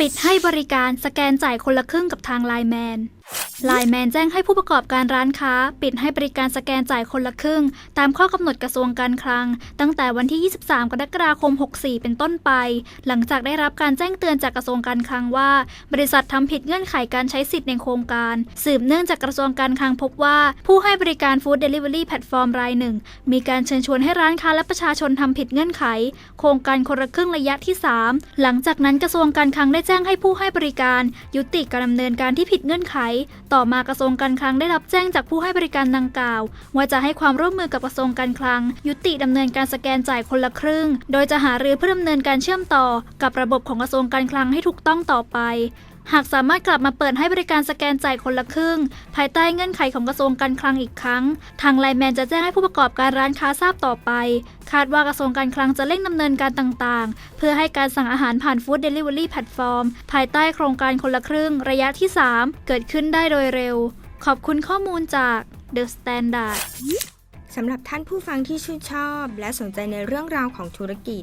ปิดให้บริการสแกนจ่ายคนละครึ่งกับทางไลแมน ไลแมนแจ้งให้ผู้ประกอบการร้านค้า ปิดให้บริการสแกนจ่ายคนละครึ่ง ตามข้อกำหนดกระทรวงการคลัง ตั้งแต่วันที่ 23 กรกฎาคม 64 เป็นต้นไป หลังจากได้รับการแจ้งเตือนจากกระทรวงการคลังว่า บริษัททำผิดเงื่อนไขการใช้สิทธิ์ในโครงการ สืบเนื่องจากกระทรวงการคลังพบว่าผู้ให้บริการฟู้ดเดลิเวอรี่แพลตฟอร์มรายหนึ่ง มีการเชิญชวนให้ร้านค้าและประชาชนทำผิดเงื่อนไข โครงการคนละครึ่งระยะที่ 3 หลังจากนั้นกระทรวงการคลังได้แจ้งให้ผู้ให้บริการ ยุติการดำเนินการที่ผิดเงื่อนไขต่อมากระทรวงการคลังได้รับแจ้งจากผู้ให้บริการดังกล่าว ว่าจะให้ความร่วมมือกับกระทรวงการคลัง ยุติดำเนินการสแกนจ่ายคนละครึ่ง โดยจะหารือเพื่อดำเนินการเชื่อมต่อ กับระบบของกระทรวงการคลังให้ถูกต้องต่อไป หากสามารถกลับมาเปิดให้บริการสแกนจ่ายคนละครึ่ง ภายใต้เงื่อนไขของกระทรวงการคลังอีกครั้ง ทางไลแมนจะแจ้งให้ผู้ประกอบการร้านค้าทราบต่อไป คาดว่ากระทรวงการคลังจะเร่งดำเนินการต่างๆ เพื่อให้การสั่งอาหารผ่านฟู้ดเดลิเวอรี่แพลตฟอร์ม ภายใต้โครงการคนละครึ่ง ระยะที่ 3 เกิดขึ้นได้โดยเร็ว ขอบคุณข้อมูลจาก The Standard สำหรับท่านผู้ฟังที่ชื่นชอบ และสนใจในเรื่องราวของธุรกิจ